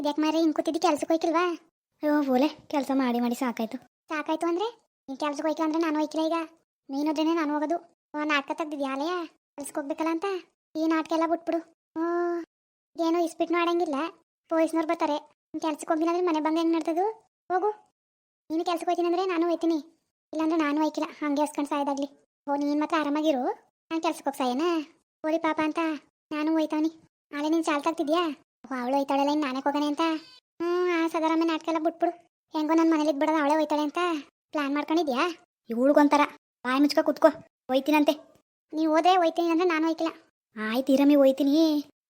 ಇದ್ಯಾಕೆ ಮಾರಿ ಹಿಂಗೆ ಕೂತಿದ್ದು ಕೆಲ್ಸಕ್ಕೆ ಹೋಯ್ಕಿಲ್ವಾ? ಅಯ್ಯೋ ಓಲೆ ಕೆಲಸ ಮಾಡಿ ಮಾಡಿ ಸಾಕಾಯ್ತು. ಸಾಕಾಯ್ತು ಅಂದ್ರೆ? ನೀನು ಕೆಲ್ಸಕ್ಕೆ ಹೋಯ್ಕಿಲ್ಲ ಅಂದ್ರೆ ನಾನು ಹೋಯ್ಕಿಲ್ಲ ಈಗ? ನೀನೋದ್ರೇನೆ ನಾನು ಹೋಗೋದು. ಓ, ನಾಟಕ ತೆಗ್ದಿದ್ಯಾಲಯ ಕೆಲ್ಸಕ್ಕೆ ಹೋಗ್ಬೇಕಲ್ಲ ಅಂತ? ಈ ನಾಟಕ ಎಲ್ಲ ಬಿಟ್ಬಿಡು. ಓ, ಏನೋ ಇಸ್ಪಿಟ್ ಮಾಡಂಗಿಲ್ಲ. ಪೊಲೀಸ್ನವ್ರು ಬರ್ತಾರೆ. ನೀನು ಕೆಲ್ಸಕ್ಕೆ ಹೋಗಿಲ್ಲ ಅಂದ್ರೆ ಮನೆ ಬಂಗ ಹೆಂಗೆ ನಡ್ತದು ಹೋಗು. ನೀನು ಕೆಲ್ಸಕ್ಕೆ ಹೋಯ್ತೀನಿ ಅಂದ್ರೆ ನಾನು ಹೋಯ್ತೀನಿ. ಇಲ್ಲಾಂದ್ರೆ ನಾನು ಹೋಯ್ಕಿಲ್ಲ. ಹಂಗೆ ಹಸ್ಕೊಂಡು ಸಾಯ್ದಾಗ್ಲಿ. ಓ, ನೀನು ಮಾತ್ರ ಆರಾಮಾಗಿರು. ನಾನು ಕೆಲ್ಸಕ್ಕೆ ಹೋಗಿ ಓಲಿ ಪಾಪ ಅಂತ. ನಾನು ಹೋಯ್ತವನಿ. ನಾಳೆ ನೀನು ಚಾಲ್ ತಾಗ್ತಿದ್ಯಾ ಓ ಅವಳು ಹೋಯ್ತಾಳಲ್ಲ ಇನ್ನು ನಾನೇ ಹೋಗೋಣ ಅಂತ? ಹ್ಞೂ, ಆ ಸದಾರಾಮ ನಾಟಕ ಎಲ್ಲ ಬಿಟ್ಬಿಡು. ಹೆಂಗೋ ನನ್ನ ಮನೇಲಿ ಬಿಡೋದು ಅವಳೇ ಹೋಯ್ತಾಳೆ ಅಂತ ಪ್ಲಾನ್ ಮಾಡ್ಕೊಂಡಿದ್ಯಾ? ಇವಳಿಗೊಂಥರ. ಬಾಯಿ ಮುಚ್ಕ, ಕುತ್ಕೋ. ಹೋಯ್ತೀನಂತೆ. ನೀವು ಹೋದ್ರೆ ಹೋಯ್ತೀನಿ ಅಂದ್ರೆ ನಾನು ಹೋಯ್ತಿಲ್ಲ ಆಯ್ತು ಇರಮಿ, ಹೋಯ್ತೀನಿ.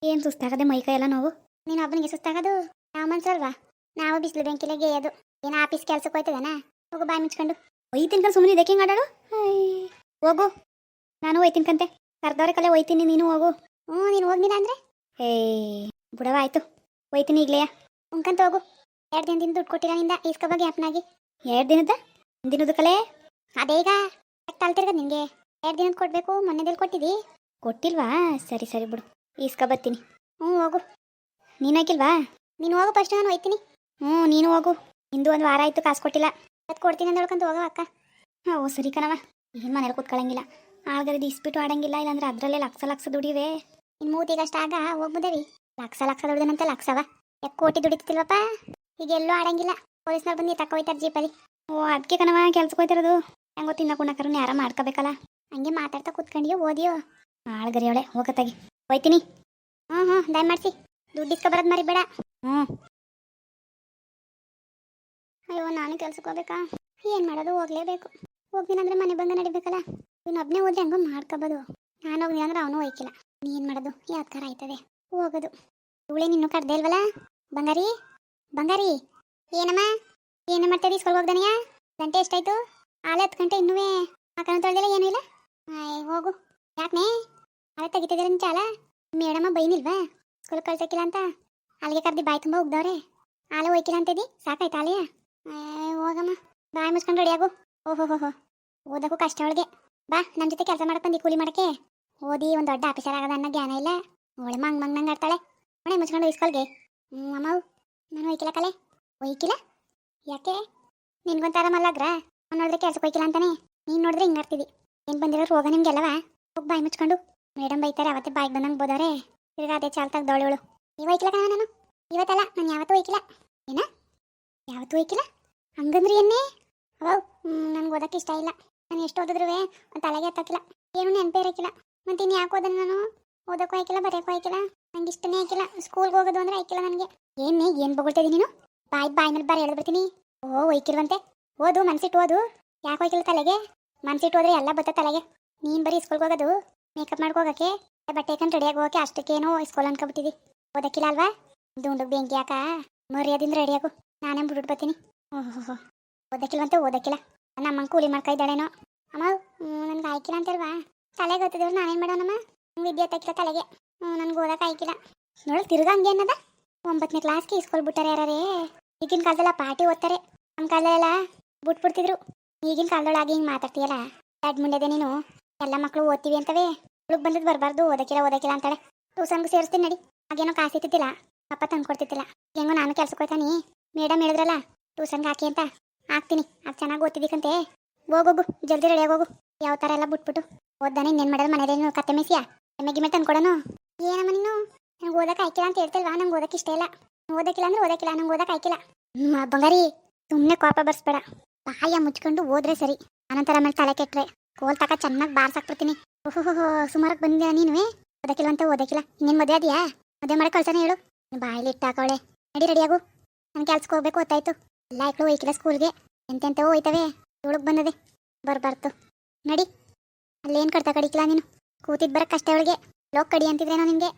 ಏನು ಸುಸ್ತಾಗದೆ ಮೈಕೈ ಎಲ್ಲ ನೋವು? ನೀನು ಒಬ್ಬನಿಗೆ ಸುಸ್ತಾಗದು? ನಾವು ಮನ್ಸಲ್ವಾ ನಾವು ಬಿಸಿಲು ಬೆಂಕಿಲೆ ಗೇಯೋದು. ಏನು ಆಫೀಸ್ ಕೆಲ್ಸಕ್ಕೆ ಹೋಯ್ತದನ? ಹೋಗು, ಬಾಯಿ ಮುಚ್ಕೊಂಡು. ಹೋಯ್ತೀನಿ ಕಲ್ ಸುಮ್ಮನೆ ಇದಕ್ಕೆ ಆಡಾಡು ಹೋಗು. ನಾನು ಹೋಯ್ತೀನಿ ಕಂತೆ. ಕರ್ದವ್ರೆ ಕಲೆ ಹೋಯ್ತೀನಿ, ನೀನು ಹೋಗು. ಹ್ಞೂ, ನೀನು ಹೋಗ್ನಿಲ್ಲ ಅಂದ್ರೆ? ಏ ಬುಡವ ಆಯ್ತು ಹೋಯ್ತೀನಿ ಈಗ್ಲೇ ಉಂಕಂತ ಹೋಗು. ಎರಡು ದಿನದಿಂದ ದುಡ್ಡು ಕೊಟ್ಟಿರ ನಿಂದ. ಇಸ್ಕೊ ಬಗ್ಗೆ ಅಪ್ಪನಾಗಿ ಎರಡು ದಿನದ? ದಿನದ ಕಲೆ? ಅದೇಗ ತಲ್ತಿರ್ಗದ ನಿನಗೆ ಎರಡು ದಿನದ ಕೊಡಬೇಕು ಮೊನ್ನೆದಲ್ಲಿ ಕೊಟ್ಟಿದ್ದಿ ಕೊಟ್ಟಿಲ್ವಾ? ಸರಿ ಸರಿ ಬಿಡು. ಈಸ್ಕೊ ಬರ್ತೀನಿ. ಹ್ಞೂ, ಹೋಗು. ನೀನು ಹಾಕಿಲ್ವಾ ನೀನು ಹೋಗು ಫಸ್ಟ್, ನಾನು ಹೋಯ್ತೀನಿ. ಹ್ಞೂ, ನೀನು ಹೋಗು. ಇಂದು ಒಂದು ವಾರ ಆಯಿತು, ಕಾಸು ಕೊಟ್ಟಿಲ್ಲ. ಅದು ಕೊಡ್ತೀನಿ ಅಂತ ಹೇಳ್ಕೊಂತ ಹೋಗೋ ಅಕ್ಕ. ಹಾಂ, ಓ, ಸರಿ ಕಣವ ಏನು ಮನೇಲಿ ಕೂತ್ಕೊಳ್ಳಂಗಿಲ್ಲ ಆಳ್ಗರಿದು ಇಸ್ಬಿಟ್ಟು ಆಡಂಗಿಲ್ಲ, ಇಲ್ಲಾಂದ್ರೆ ಅದರಲ್ಲೇ ಲಕ್ಷ ಲಕ್ಷ ದುಡಿವೆ. ಇನ್ನು ಮೂತಿಗಷ್ಟಾಗ ಹೋಗ್ಬೋದೇವಿ. ಲಕ್ಷ ಲಕ್ಷ ದುಡ್ದನಂತೆ ಲಕ್ಷವ ಕೋಟಿ ದುಡಿತಿಲ್ವಪ್ಪ ಈಗ ಎಲ್ಲೂ ಆಡಂಗಿಲ್ಲ. ಪೊಲೀಸ್ನವ್ರು ಬಂದು ತಕ್ಕ ಹೋಯ್ತಾರ ಜೀಪಲ್ಲಿ. ಓ ಅದಕ್ಕೆ ಕಣವ ಕೆಲ್ಸಕ್ಕೆ ಹೋಯ್ತಿರೋದು. ಹೆಂಗೋ ತಿನ್ನಕೊಂಡಕ್ಕಾರ ಯಾರ ಮಾಡ್ಕೋಬೇಕಲ್ಲ. ಹಂಗೆ ಮಾತಾಡ್ತಾ ಕೂತ್ಕೊಂಡಿಯೋ, ಓದಿಯೋ. ಆಳ್ಗರಿಯವಳೆ ಹೋಗತ್ತಾಗಿ. ಹೋಯ್ತೀನಿ. ಹ್ಞೂ ಹ್ಞೂ ದಯಮಾಡ್ಸಿ ದುಡ್ಡು ಇಸ್ಕೊ ಬರೋದು ಮರಿಬೇಡ ಹ್ಞೂ ಅಯ್ಯೋ, ನಾನು ಕೆಲ್ಸಕ್ಕೆ ಹೋಗ್ಬೇಕಾ? ಏನು ಮಾಡೋದು, ಹೋಗ್ಲೇಬೇಕು. ಹೋಗ್ತೀನಿ ಅಂದ್ರೆ ಮನೆ ಬಂದ ನಡಿಬೇಕಲ್ಲ. ಇವನೊಬ್ಬನೇ ಓದಿ ಹೆಂಗೋ ಮಾಡ್ಕೋಬೋದು. ನಾನು ಹೋಗ್ನಿ ಅಂದ್ರೆ ಅವನು ಹೋಯ್ಕಿಲ್ಲ. ಏನು ಮಾಡೋದು? ಯಾವ್ದಾರ ಆಯ್ತದೆ? ಹೋಗೋದು. ಇವಳೇ ನಿನ್ನೂ ಕರ್ದೇ ಇಲ್ವಲ್ಲ? ಬಂಗಾರಿ? ಬಂಗಾರಿ? ಏನಮ್ಮ? ಏನು ಮಾಡ್ತಾ ಸ್ಕೂಲ್ಗೆ ಹೋಗ್ದಾನೆಯ? ಗಂಟೆ ಎಷ್ಟಾಯ್ತು? ಆಲೆ ಹತ್ತು ಗಂಟೆ ಇನ್ನೂ ಮಕ್ಕಳ ತೊಳೆದಿಲ್ಲ, ಏನೂ ಇಲ್ಲ? ಹೋಗು. ಯಾಕನೇ? ಆಲೆ ತೆಗಿತಿದ್ದೀರ ಚಾಲ? ಮೇಡಮ್ಮ ಬೈನಿಲ್ವಾ? ಸ್ಕೂಲ್ ಕಳ್ಸಕ್ಕಿಲ್ಲ ಅಂತ? ಅಲ್ಲಿಗೆ ಕರ್ದು ಬಾಯಿ ತುಂಬ ಹೋಗ್ದವ್ರೆ ಆಲೆ ಹೋಯ್ಕಿಲ್ಲ ಅಂತಿದ್ದಿ ಸಾಕಾಯ್ತು ಆಲೆಯ ಹೋಗಮ್ಮ. ಬಾಯಿ ಮುಚ್ಕೊಂಡು ರೆಡಿಯಾಗು ಓಹೋ ಹೋ ಹೋ ಓದಕ್ಕೂ ಕಷ್ಟ ಅವಳಿಗೆ. ಬಾ ನನ್ನ ಜೊತೆ ಕೆಲಸ ಮಾಡಕ್ಕೆ ಬಂದು ಕೂಲಿ ಮಾಡಕ್ಕೆ? ಓದಿ, ಒಂದು ದೊಡ್ಡ ಆಫೀಸರ್ ಆಗದ ಅನ್ನೋ ಜ್ಞಾನ ಇಲ್ಲ? ಅವಳೆ ಮಂಗ್ ಮಂಗ್ ನಂಗೆ ಆಡ್ತಾಳೆ. ಮನೆ ಮುಚ್ಕೊಂಡು ಇಸ್ಕೊಳ್ಗೆ. ಹ್ಞೂ ಅಮ್ಮ ನಾನು ಒಯ್ಕಿಲ್ಲ ಕಲೆ. ಒಯ್ಕಿಲ್ಲ? ಯಾಕೆ? ನಿನ್ಗೊಂತಾರ ಮಲ್ಲಗ್ರ? ಅವ್ನು ನೋಡಿದ್ರೆ ಕೆಲ್ಸಕ್ಕೆ ಹೋಯ್ಕಿಲ್ಲ ಅಂತಾನೆ. ನೀನು ನೋಡಿದ್ರೆ ಹಿಂಗೆ ಆಡ್ತಿದ್ದಿ. ಏನು ಬಂದಿರೋ ರೋಗ ಅಲ್ಲವಾ ಹೋಗಿ ಬಾಯಿ ಮುಚ್ಕೊಂಡು. ಮೇಡಮ್ ಬೈತಾರೆ, ಅವತ್ತೇ ಬಾಯಿಗೆ ಬಂದಂಗೆ ಬೋದವ್ರೆ. ತಿರ್ಗಾ ಅದೇ ಚಾಲ್ ತೆಗ್ದವಳು ನೀವು ಒಯ್ಕಿಲ್ಲ ಕಣ ನಾನು? ಇವತ್ತಲ್ಲ, ನಾನು ಯಾವತ್ತೂ ಒಯ್ಕಿಲ್ಲ. ಏನ? ಯಾವತ್ತೂ ಒಯ್ಕಿಲ್ಲ? ಹಂಗಂದ್ರೆ ಏನೇ ಅವ್ ನನ್ಗೆ ಓದಕ್ಕೆ ಇಷ್ಟ ಇಲ್ಲ. ನಾನು ಎಷ್ಟು ಓದಿದ್ರು ತಲೆಗೆ ಹತ್ತಕ್ಕಿಲ್ಲ ಏನು ನೆನಪೇ ಇರೋಕ್ಕಿಲ್ಲ. ಮತ್ತೆ ಇನ್ನು ಯಾಕೆ ಓದನ ನಾನು? ಓದಕ್ಕೂ ಆಯ್ಕಿಲ್ಲ ಬರೆಯಕ್ಕೂ ಆಯ್ಕಿಲ್ಲ ನಂಗೆ ಇಷ್ಟನೇ ಆಯ್ಕಿಲ್ಲ ಸ್ಕೂಲ್ಗೆ ಹೋಗೋದು ಅಂದ್ರೆ ಆಯ್ಕಿಲ್ಲ ನನಗೆ. ಏನೇ ಏನು ಬೊಗಳ್ತಾ ಇದೀನಿ ನೀನು? ಬಾಯ್ ಬಾಯ್ ಮೇಲೆ ಬಾರಿ ಹೇಳ್ಬಿಡ್ತೀನಿ ಓ, ಒಯ್ಕಿರುವಂತೆ. ಓದು, ಮನ್ಸಿಟ್ಟು ಓದು. ಯಾಕೆ ಹೋಯ್ಕಿಲ್ಲ ತಲೆಗೆ? ಮನ್ಸಿಟ್ಟು ಹೋದ್ರೆ ಎಲ್ಲ ಬತ್ತ ತಲೆಗೆ. ನೀನು ಬರೀ ಸ್ಕೂಲ್ಗೆ ಹೋಗೋದು ಮೇಕಪ್ ಮಾಡ್ಕೋಗಕ್ಕೆ, ಬಟ್ಟೆ ಹಾಕೊಂಡು ರೆಡಿಯಾಗಿ ಹೋಗಕ್ಕೆ ಅಷ್ಟಕ್ಕೇನೋ ಸ್ಕೂಲ್ ಅನ್ಕೊಬಿಟ್ಟಿದ್ದಿ ಓದಕ್ಕಿಲ್ಲ ಅಲ್ವಾ? ದುಂಡು ಬೆಂಕಿ ಯಾಕ ಮರ್ಯಾದಿಂದ ರೆಡಿಯಾಗು ನಾನೇ ಬಿಟ್ಬಿಟ್ಟು ಬರ್ತೀನಿ. ಓಹೋ ಓದಕ್ಕಿಲ್ವಂತೆ, ಓದಕ್ಕಿಲ್ಲ. ನಮ್ಮಂಗೆ ಕೂಲಿ ಮಾಡ್ಕೊ ಇದ್ದಾಳೇನೋ. ಅಮ್ಮ ನನ್ಗೆ ಆಯ್ಕಿಲ್ಲ ಅಂತಲ್ವಾ ತಲೆಗೆ ಗೊತ್ತಿದ್ರು ನಾನೇನು ಮಾಡೋಣಮ್ಮ ವಿದ್ಯೆ ಹತ್ತಕ್ಕಿಲ್ಲ ತಲೆಗೆ ನನ್ಗೆ ಓದಕ್ಕೆ ಆಯ್ಕಿಲ್ಲ. ನೋಡಕ್ ತಿರ್ಗಾ ಹಂಗೆ ಅನ್ನದ? ಒಂಬತ್ತನೇ ಕ್ಲಾಸ್ಗೆ ಇಸ್ಕೊಲ್ ಬಿಟ್ಟಾರೆ ಯಾರೇ ಈಗಿನ ಕಾಲದಲ್ಲ ಪಾರ್ಟಿ ಓದ್ತಾರೆ. ನಮ್ಮ ಕಾಲದಲ್ಲೆಲ್ಲ ಬಿಟ್ಬಿಡ್ತಿದ್ರು. ಈಗಿನ ಕಾಲದೊಳಗೆ ಹಿಂಗೆ ಮಾತಾಡ್ತೀಯಲ್ಲ? ದಡ್ ಮುಂಡೆದೆ ನೀನು? ಎಲ್ಲ ಮಕ್ಕಳು ಓದ್ತೀವಿ ಅಂತವೇ? ಹುಡುಗ ಬಂದದ್ದು ಬರಬಾರ್ದು ಓದಕ್ಕಿಲ್ಲ ಓದಕ್ಕಿಲ್ಲ ಅಂತಾಳೆ. ಟ್ಯೂಷನ್ಗೆ ಸೇರಿಸ್ತೀನಿ ನಡಿ. ಹಾಗೇನೋ ಕಾಸು ಇತ್ತಿಲ್ಲ ಅಪ್ಪ ತಂದು ಕೊಡ್ತಿದ್ದಿಲ್ಲ. ಹೆಂಗೋ ನಾನು ಕೆಲ್ಸಕ್ಕೆ ಹೋಯ್ತಾನಿ ಮೇಡಮ್ ಹೇಳಿದ್ರಲ್ಲ, ಟ್ಯೂಷನ್ಗೆ ಹಾಕಿ ಅಂತ? ಹಾಕ್ತೀನಿ. ಅದು ಚೆನ್ನಾಗಿ ಓದ್ತಿದ್ದಕ್ಕಂತೆ ಹೋಗೋಗು ಜಲ್ದಿ ರೆಡಿಯಾಗಿ ಹೋಗು. ಯಾವ ಥರ ಎಲ್ಲ ಬಿಟ್ಬಿಟ್ಟು. ಓದ್ದಾನೆ ಇನ್ನೇನು ಮಾಡೋದು ಮನೇಲಿ ಕತ್ತೆ ಎಮ್ಮೆ ಗಿಮ್ಮೆ ತಂದ್ಕೊಡೋನು ಏನಮ್ಮ ನೀನು? ನಂಗೆ ಓದಕ್ಕೆ ಆಯ್ಕಿಲ್ಲ ಅಂತ ಹೇಳ್ತಿಲ್ವಾ? ನಂಗೆ ಓದಕ್ಕೆ ಇಷ್ಟ ಇಲ್ಲ. ಓದಕ್ಕಿಲ್ಲ ಅಂದ್ರೆ ಓದಕ್ಕಿಲ್ಲ. ನಂಗೆ ಓದಕ್ಕೆ ಆಯ್ಕಿಲ್ಲ. ಬಂಗಾರಿ ಸುಮ್ಮನೆ ಕೋಪ ಬರ್ಸ್ಬೇಡ. ಬಾಯ ಮುಚ್ಕೊಂಡು ಓದ್ರೆ ಸರಿ. ಅನಂತರ ಮೇಲೆ ತಲೆ ಕೆಟ್ಟರೆ ಕೋಲ್ ತಕ ಚೆನ್ನಾಗಿ ಬಾರ್ಸಾಕ್ಬಿಡ್ತೀನಿ. ಓಹೋ ಸುಮಾರಕ್ಕೆ ಬಂದಿದ್ಯಾ ನೀನು ಓದಕ್ಕಿಲ್ಲ ಅಂತ ಓದಕ್ಕಿಲ್ಲ. ಇನ್ನೇನು ಮದುವೆ ಅದೆಯಾ ಮದುವೆ ಮಾಡಿ ಕಳ್ಸನೆ ಹೇಳು. ಬಾಯಲ್ಲಿ ಇಟ್ಟಾಕವಳೆ. ನಡಿ ರೆಡಿಯಾಗು ನಾನು ಕೆಲ್ಸಕ್ಕೆ ಹೋಗ್ಬೇಕು, ಗೊತ್ತಾಯ್ತು. ಎಲ್ಲ ಇಕ್ಕಳು ಹೋಯ್ಕಿಲ್ಲ ಸ್ಕೂಲ್ಗೆ. ಎಂತೆಂತವೋ ಹೋಯ್ತವೆ. ಇವಳಿಗೆ ಬಂದದೆ. ಬರ್ಬಾರ್ದು. ನಡಿ. ಅಲ್ಲೇನು ಕಡ್ತ ಕಡಿಕಿಲ್ಲ ನೀನು? ಕೂತಿದ್ ಬರಕ್ ಕಷ್ಟ ಅವಳಿಗೆ. ಲೋಕ್ ಕಡಿ ಅಂತಿದ್ರೇನೋ ನಿಮಗೆ.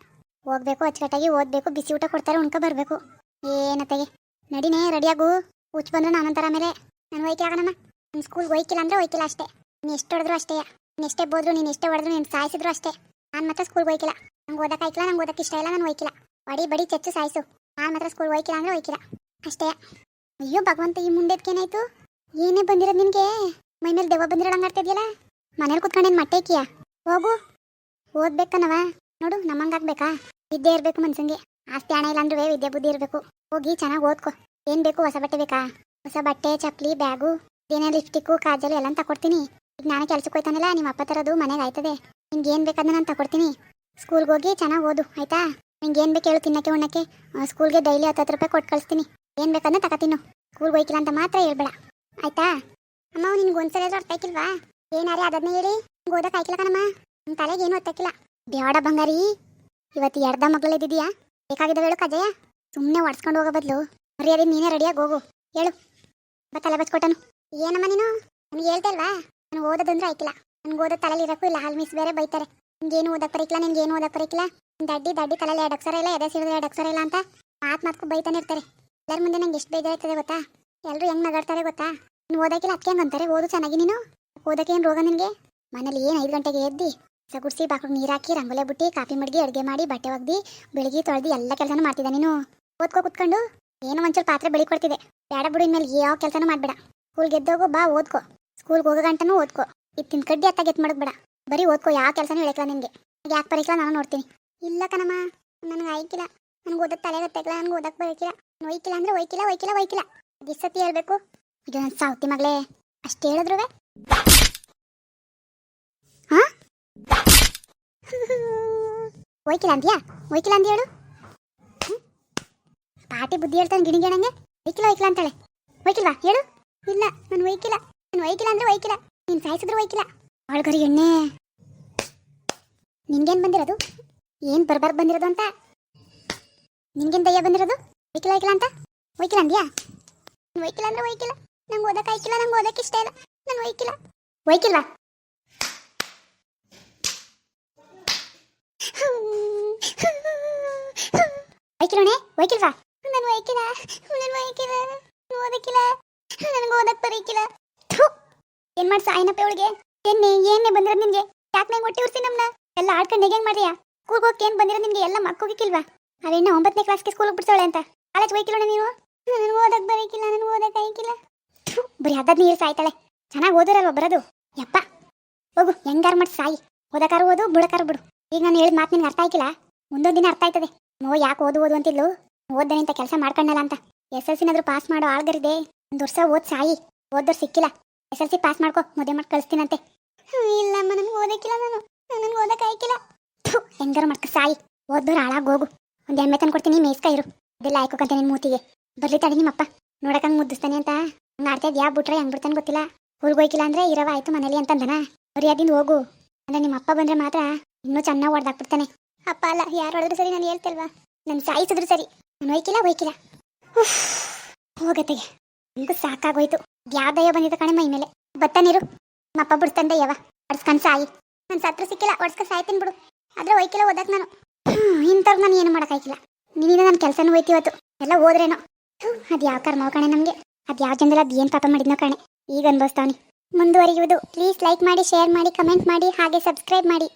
ಹೋಗ್ಬೇಕು, ಅಚ್ಚುಕಟ್ಟಾಗಿ ಓದ್ಬೇಕು, ಬಿಸಿ ಊಟ ಕೊಡ್ತಾರೆ ಉಣ್ಕ ಬರಬೇಕು. ಏನತ್ತಗೆ ನಡಿನೇ ರೆಡಿಯಾಗು ಉಚ್ ಬಂದ್ರೆ ನಾನಂತರ ಆಮೇಲೆ. ನಾನು ಹೋಯ್ಕೆ ಆಗೋಣ ನಿಮ್ಮ ಸ್ಕೂಲ್ಗೆ ಹೋಯ್ಕಿಲ್ಲ ಅಂದ್ರೆ ಹೋಯ್ಕಿಲ್ಲ ಅಷ್ಟೇ. ನೀನು ಎಷ್ಟು ಹೊಡೆದ್ರು ಅಷ್ಟೇ. ನೀನು ಎಷ್ಟೇ ಬೋದ್ರು, ನೀನು ಎಷ್ಟೇ ಹೊಡೆದ್ರು, ನೀನು ಸಾಯಿಸಿದ್ರು ಅಷ್ಟೇ. ನಾನು ಮಾತ್ರ ಸ್ಕೂಲ್ ಹೋಯ್ಕಿಲ್ಲ. ನಂಗೆ ಓದಕ್ಕಾಯ್ಕಿಲ್ಲ ನಂಗೆ ಓದಕ್ಕೆ ಇಷ್ಟ ಇಲ್ಲ, ನಾನು ಹೋಯ್ಕಿಲ್ಲ. ಬಡಿ ಬಡಿ, ಚೆಚ್ಚು, ಸಾಯಿಸು. ನಾನು ಮಾತ್ರ ಸ್ಕೂಲ್ ಹೋಯ್ಕಿಲ್ಲ ಅಂದ್ರೆ ಹೋಯ್ಕಿಲ್ಲ. ಅಷ್ಟೇ. ಅಯ್ಯೋ, ಭಗವಂತ, ಈ ಮುಂದೆದ್ಕೇನಾಯ್ತು ಏನೇ ಬಂದಿರೋದು ನಿನಗೆ? ಮೈ ಮೇಲೆ ದೆವ್ವ ಬಂದಿರೋಂಗೆ ಆಡ್ತಿದ್ಯಲ್ಲ? ಮನೇಲಿ ಕುತ್ಕೊಂಡೇನು ಮಟ್ಟೆ ಹೋಗು. ಓದ್ಬೇಕನವ? ನೋಡು ನಮ್ಮಂಗಾಗ್ಬೇಕಾ ವಿದ್ಯೆ ಇರಬೇಕು ಮನ್ಸಂಗೆ. ಆಸ್ತಿ, ಹಣ ಇಲ್ಲ ವಿದ್ಯೆ ಬುದ್ಧಿ ಇರಬೇಕು. ಹೋಗಿ ಚೆನ್ನಾಗಿ ಓದ್ಕೊ. ಏನ್ ಬೇಕು ಹೊಸ ಬಟ್ಟೆ ಬೇಕಾ? ಹೊಸ ಬಟ್ಟೆ ಚಪ್ಪಲಿ ಬ್ಯಾಗು ಏನೇ ಲಿಪ್ಸ್ಟಿಕ್ಕು, ಕಾಜಲು ಎಲ್ಲ ತಕೊಡ್ತೀನಿ. ಈಗ ನಾನು ಕೆಲ್ಸಕ್ಕೆ ಹೋಯ್ತಾನಲ್ಲ ನಿಮ್ಮ ಅಪ್ಪ ತರೋದು ಮನೆಗೆ ಆಯ್ತದೆ. ನಿಂಗೆ ಏನು ಬೇಕಾದ್ರೆ ನಾನು ತಕೊಡ್ತೀನಿ. ಸ್ಕೂಲ್ಗೆ ಹೋಗಿ ಚೆನ್ನಾಗಿ ಓದು, ಆಯ್ತಾ? ನಿಂಗೆ ಏನು ಬೇಕು ಹೇಳು ತಿನ್ನಕ್ಕೆ, ಉಣ್ಣಕ್ಕೆ. ಸ್ಕೂಲ್ಗೆ ಡೈಲಿ ಹತ್ತು ರೂಪಾಯಿ ಕೊಟ್ಟು ಕಳಿಸ್ತೀನಿ. ಏನು ಬೇಕಂದ್ರೆ ತಗೋತೀನಿ ಸ್ಕೂಲ್ಗೆ ಹೋಯ್ಕಿಲ್ಲ ಅಂತ ಮಾತ್ರ ಹೇಳ್ಬೇಡ. ಆಯ್ತಾ? ಅಮ್ಮ ನಿನ್ಗೆ ಒಂದ್ಸಲ ಅರ್ಥ ಆಯ್ತಿಲ್ವಾ ಏನಾರೇ ಅದನ್ನೇ ಹೇಳಿ. ಓದಕ್ಕೆ ಆಯ್ಕಿಲ್ಲ ಕಣಮ್ಮ. ನಿನ್ನ ತಲೆಗೆ ಏನು ಹೊತ್ತಾಕಿಲ್ಲ ಬೇಡ ಬಂಗಾರಿ. ಇವತ್ತು ಎರ್ದ ಮಗಳದಿದೆಯಾ ಬೇಕಾಗಿದ್ದ ಹೇಳು ಕಜಯ ಸುಮ್ಮನೆ ಒಡ್ಸ್ಕೊಂಡು ಹೋಗೋ ಬದಲು. ಮರ್ಯಾದೆ ನೀನೇ ರೆಡಿಯಾಗಿ ಹೋಗು. ಹೇಳು. ಬಾ ತಲೆ ಬಚ್ಕೊಟ್ಟನು. ಏನಮ್ಮ ನೀನು? ನನಗೆ ಹೇಳ್ತಾ ಇಲ್ವಾ? ನಾನು ಓದೋದಂದ್ರೆ ಆಯ್ತಿಲ್ಲ. ನನಗೆ ಓದೋ ತಲೆಯಲ್ಲಿ ಇರಕ್ಕೂ ಇಲ್ಲ. ಹಾಲ್ ಮಿಸ್ ಬೇರೆ ಬೈತಾರೆ. ನಿನ್ಗೇನು ಓದಕ್ಕೆ ಬರೀಕಿಲ್ಲ ನಿನ್ಗೇನು ಓದಕ್ಕೆ ಬರೀಕಿಲ್ಲ. ನಿನ್ನ ದಡ್ಡಿ ದಡ್ಡಿ ತಲೆಯಲ್ಲಿ ಎರಡು ಅಕ್ಷರ ಇಲ್ಲ, ಎದೆ ಸಿಡಿದ್ರೆ ಎರಡು ಅಕ್ಷರ ಇಲ್ಲ ಅಂತ ಮಾತು ಮಾತ್ಕು ಬೈತಾನೆ ಇರ್ತಾರೆ. ಎಲ್ಲರ ಮುಂದೆ ನಂಗೆ ಎಷ್ಟು ಬೇಜಾರಾಗ್ತದೆ ಗೊತ್ತಾ? ಎಲ್ಲರೂ ಹೆಂಗ್ ನಗಾಡ್ತಾರೆ ಗೊತ್ತಾ? ನೀನು ಓದಕ್ಕಿಲ್ಲ ಅದಕ್ಕೆ ಹೆಂಗ್ ಅಂತಾರೆ ಓದು ಚೆನ್ನಾಗಿ ನೀನು. ಓದಕ್ಕೆ ಏನು ರೋಗ ನಿನಗೆ? ಮನೇಲಿ ಏನು ಐದು ಗಂಟೆಗೆ ಎದ್ದಿ? ಸಗುಡ್ಸಿ ಬಾಕ್ಳಿಗೆ ನೀರು ಹಾಕಿ ರಂಗೋಲೆ ಬುಟ್ಟಿ, ಕಾಫಿ ಮಡ್ಗಿ, ಅಡುಗೆ ಮಾಡಿ, ಬಟ್ಟೆ ಒಗ್ದು ಬೆಳಗ್ಗೆ ತೊಳೆದು ಎಲ್ಲ ಕೆಲಸನೂ ಮಾಡ್ತಿದ್ದ ನೀನು. ಓದ್ಕೋ ಕುತ್ಕೊಂಡು ಏನೋ ಒಂಚೂರು ಪಾತ್ರೆ ಬೆಳಿ ಕೊಡ್ತಿದೆ ಬೇಡ ಬಿಡು ಇನ್ಮೇಲೆ ಯಾವ ಕೆಲಸನೂ ಮಾಡಬೇಡ. ಸ್ಕೂಲ್ ಗೆದ್ದೋಗು, ಬಾ ಓದ್ಕೋ. ಸ್ಕೂಲ್ಗೆ ಹೋಗೋ ಗಂಟನೂ ಓದ್ಕೋ. ಇತ್ತಿನ ಕಡ್ಡಿ ಅತ್ತ ಎತ್ ಮಾಡೋದು ಬೇಡ. ಬರೀ ಓದ್ಕೋ, ಯಾವ ಕೆಲಸನೂ ಹೇಳಕ್ಲ ನಿನಗೆ. ಯಾಕೆ ಬರೀಕಲ್ಲ ನಾನು ನೋಡ್ತೀನಿ. ಇಲ್ಲ ಕಣಮ್ಮ, ನನಗೆ ಆಯ್ಕಿಲ್ಲ. ನನಗೆ ಓದಕ್ಕೆ ತಲೆ ಗೊತ್ತಾಗಿಲ್ಲ ನನಗೆ ಓದಕ್ಕೆ ಬರೋಕ್ಕಿಲ್ಲ ನಾನು ಒಯ್ಕಿಲ್ಲ ಅಂದ್ರೆ ಒಯ್ಕಿಲ್ಲ ಒಯ್ಕಿಲ್ಲ ಒಯ್ಕಿಲ್ಲ. ದಿಸತಿ ಹೇಳ್ಬೇಕು. ಇದು ನನ್ನ ಸಾವತಿ ಮಗಳೇ, ಅಷ್ಟು ಹೇಳಿದ್ರು ಹಾ ಒಯ್ಕಿಲ್ಲ ಅಂತೀಯಾ ಒಯ್ಕಿಲ್ಲ ಅಂತ ಹೇಳು? ಪಾಟಿ ಬುದ್ಧಿ ಹೇಳ್ತಾನೆ ಗಿಣಿಗೆ ನಂಗೆ ಒಯ್ಕಿಲ್ಲ ಒಯ್ಕಿಲ್ಲ ಅಂತಾಳೆ. ಒಯ್ಕಿಲ್ವಾ ಹೇಳು. ಇಲ್ಲ, ನಾನು ಒಯ್ಕಿಲ್ಲ ನಾನು ಒಯ್ಕಿಲ್ಲ ಅಂದ್ರೆ ಒಯ್ಕಿಲ್ಲ ನೀನು ಸಾಯಿಸಿದ್ರು ಒಯ್ಕಿಲ್ಲ ಅವಳಗರಿ ಎಣ್ಣೆ. ನಿನ್ಗೇನು ಬಂದಿರೋದು? ಏನು ಬರ್ಬಾರ್ದು ಬಂದಿರೋದು ಅಂತ? ನಿನ್ಗೇನು ದಯ್ಯ ಬಂದಿರೋದು? ಒಯ್ಕಿಲ್ಲ ಒಯ್ಕಿಲ್ಲ ಅಂತ? ಒಯ್ಕಿಲ್ಲ ಅಂದ್ಯಾ? ನಾನು ಒಯ್ಕಿಲ್ಲ ಅಂದ್ರೆ ಒಯ್ಕಿಲ್ಲ ನಂಗೆ ಓದಕ್ಕೆ ಆಯ್ಕಿಲ್ಲ, ನಂಗೆ ಓದಕ್ಕೆ ಇಷ್ಟ ಇಲ್ಲ. ನಾನು ಒಯ್ಕಿಲ್ಲ ಒಯ್ಕಿಲ್ವಾ ಒಯ್ಕಿಲ್ಲೋಣೆ ಒಯ್ಕಿಲ್ವಾ ನಾನು ಒಯ್ಕಿಲ್ಲ ನಾನು ಒಯ್ಕಿಲ್ಲ ನಾನು ಓದಕ್ಕಿಲ್ಲ ನನಗೆ ಓದಕ್ ಬರೀಕಿಲ್ಲ ಏನ್ ಮಾಡ್ಸ ಆಯ್ನಪ್ಪ ಇವಳಿಗೆ ಎಣ್ಣೆ ಏನೇ ಬಂದಿರೋದು ನಿನ್ಗೆ. ಯಾಕೆ ನಂಗೆ ಹೊಟ್ಟೆ ಉರ್ಸಿ ನಮ್ಮನ್ನ ಎಲ್ಲ ಆಡ್ಕೊಂಡು ಹೆಂಗೆ ಮಾಡ್ರಿಯಾ ಸ್ಕೂಲ್ಗೆ ಹೋಗಿ ಏನು ಬಂದಿರೋದು ನಿನ್ಗೆ? ಎಲ್ಲ ಮಕ್ಕೋಗಿಕ್ಕಿಲ್ವಾ? ಅವೇನ ಒಂಬತ್ತನೇ ಕ್ಲಾಸ್ಗೆ ಸ್ಕೂಲ್ಗೆ ಬಿಡ್ಸೋಳೆ ಅಂತ. ಕಾಲೇಜ್ ಹೋಯ್ಕಿಲ್ಲ ನೀನು ನನಗೆ ಓದಕ್ಕೆ ಬರೀಕಿಲ್ಲ ನನಗೆ ಓದಕ್ಕೆ ಆಯ್ಕಿಲ್ಲ ಬರೀ ಅದಾದ ನೀರು ಸಾಯ್ತಾಳೆ ಚೆನ್ನಾಗಿ ಓದೋರಲ್ವ ಬರೋದು? ಯಪ್ಪ! ಹೋಗು, ಹೆಂಗಾರು ಮಾಡಿ ಸಾಯಿ. ಓದಕಾರ ಓದು ಬಿಡಕಾರ ಬಿಡು. ಈಗ ನಾನು ಹೇಳಿದ ಮಾತು ನಿನ್ಗೆ ಅರ್ಥ ಆಯ್ಕಿಲ್ಲ? ಮುಂದೊಂದು ದಿನ ಅರ್ಥ ಆಯ್ತದೆ. ನೋ ಯಾಕೆ ಓದು ಓದು ಅಂತಿದ್ಲು? ಓದ್ದಾನೆ ಅಂತ ಕೆಲಸ ಮಾಡ್ಕೊಂಡಲ್ಲ ಅಂತ. ಎಸ್ ಎಲ್ ಸಿನಾದ್ರೂ ಪಾಸ್ ಮಾಡೋ ಆಳ್ಗರಿದೆ. ಒಂದು ವರ್ಷ ಓದ್ ಸಾಯಿ. ಓದೋರು ಸಿಕ್ಕಿಲ್ಲ. ಎಸ್ ಎಲ್ ಸಿ ಪಾಸ್ ಮಾಡ್ಕೊ. ಮದುವೆ ಮಾಡಿ ಕಳಿಸ್ತೀನಂತೆ. ಇಲ್ಲಮ್ಮ, ನನಗೆ ಓದಕ್ಕಿಲ್ಲ ನಾನು. ನನಗೆ ಓದಕ್ಕೆ ಆಯ್ಕಿಲ್ಲ. ಹೆಂಗಾರು ಮಾಡ್ಕ ಸಾಯಿ. ಓದೋರು ಹಾಳಾಗಿ ಹೋಗು. ಒಂದು ಎಮ್ಮೆ ತಂದು ಕೊಡ್ತೀನಿ ಮೇಯ್ಸ್ಕ ಇರು. ಅದೆಲ್ಲ ಆಯ್ಕೋಕಂತ ನಿನ್ನ ಮೂತಿಗೆ? ಬರ್ಲಿ ತಡಿ ನಿಮ್ಮಪ್ಪ. ನೋಡಕಂಗೆ ಮುದ್ದಿಸ್ತಾನೆ ಅಂತ. ಹಂಗೆ ಆಡ್ತಾ ಯಾವ ಬಿಟ್ರೆ ಹೆಂಗೆ ಬಿಡ್ತಾನೆ ಗೊತ್ತಿಲ್ಲ. ಊರಿಗೆ ಹೋಯ್ಕಿಲ್ಲ ಅಂದ್ರೆ ಇರವ ಆಯ್ತು ಮನೇಲಿ ಅಂತಂದನ? ಮರ್ಯಾದಿಂದ ಹೋಗು. ಅಂದ್ರೆ ನಿಮ್ಮ ಅಪ್ಪ ಬಂದ್ರೆ ಮಾತ್ರ ಇನ್ನೂ ಚೆನ್ನಾಗಿ ಹೊಡೆದಾಕ್ಬಿಡ್ತಾನೆ. ಅಪ್ಪ ಅಲ್ಲ, ಯಾರು ಹೊಡೆದ್ರು ಸರಿ ನಾನು ಹೇಳ್ತಲ್ವಾ? ನನ್ನ ಸಾಯಿಸಿದ್ರು ಸರಿ. ನಾನು ಒಯ್ಕಿಲ್ಲ ಒಯ್ಕಿಲ್ಲ ಹೋಗತ್ತೆಗೆ ನಿಮ್ಗೂ ಸಾಕಾಗೋಯ್ತು. ಯಾವ್ದಯ್ಯ ಬಂದಿದ್ದ ಕಣೆ ಮೈ ಮೇಲೆ. ಬತ್ತ ನೀರು. ನಮ್ಮಪ್ಪ ಬಿಡ್ತಂದೆ ಯವ ಒಡ್ಸ್ಕೊಂಡ್ ಸಾಯಿ. ನನ್ನ ಸತ್ರ ಸಿಕ್ಕಿಲ್ಲ ಒಡ್ಸ್ಕ ಸಾಯ್ತೀನಿ ಬಿಡು. ಆದ್ರೆ ಒಯ್ಕಿಲ್ಲ ಓದಕ್ ನಾನು. ಇಂಥವ್ರು ನಾನು ಏನು ಮಾಡೋಕ್ಕಾಗಿಲ್ಲ ನಿನ್ನಿಂದ ನನ್ನ ಕೆಲಸನೂ ಹೋಯ್ತಿವತ್ತು ಎಲ್ಲ ಹೋದ್ರೇನೋ. ಅದು ಯಾವ ಕರ್ಮ ಕಣೆ ನಮಗೆ. ಅದು ಯಾವ ಜನದಲ್ಲಿ ಅದು ಏನು ಪಾಪ ಮಾಡಿದ್ನೋ ಕಣೆ. ಈಗ ಅನ್ಭವಿಸ್ತಾವನಿ. ಮುಂದುವರಿಯುವುದು. ಪ್ಲೀಸ್ ಲೈಕ್ ಮಾಡಿ, ಶೇರ್ ಮಾಡಿ, ಕಮೆಂಟ್ ಮಾಡಿ, ಹಾಗೆ ಸಬ್ಸ್ಕ್ರೈಬ್ ಮಾಡಿ.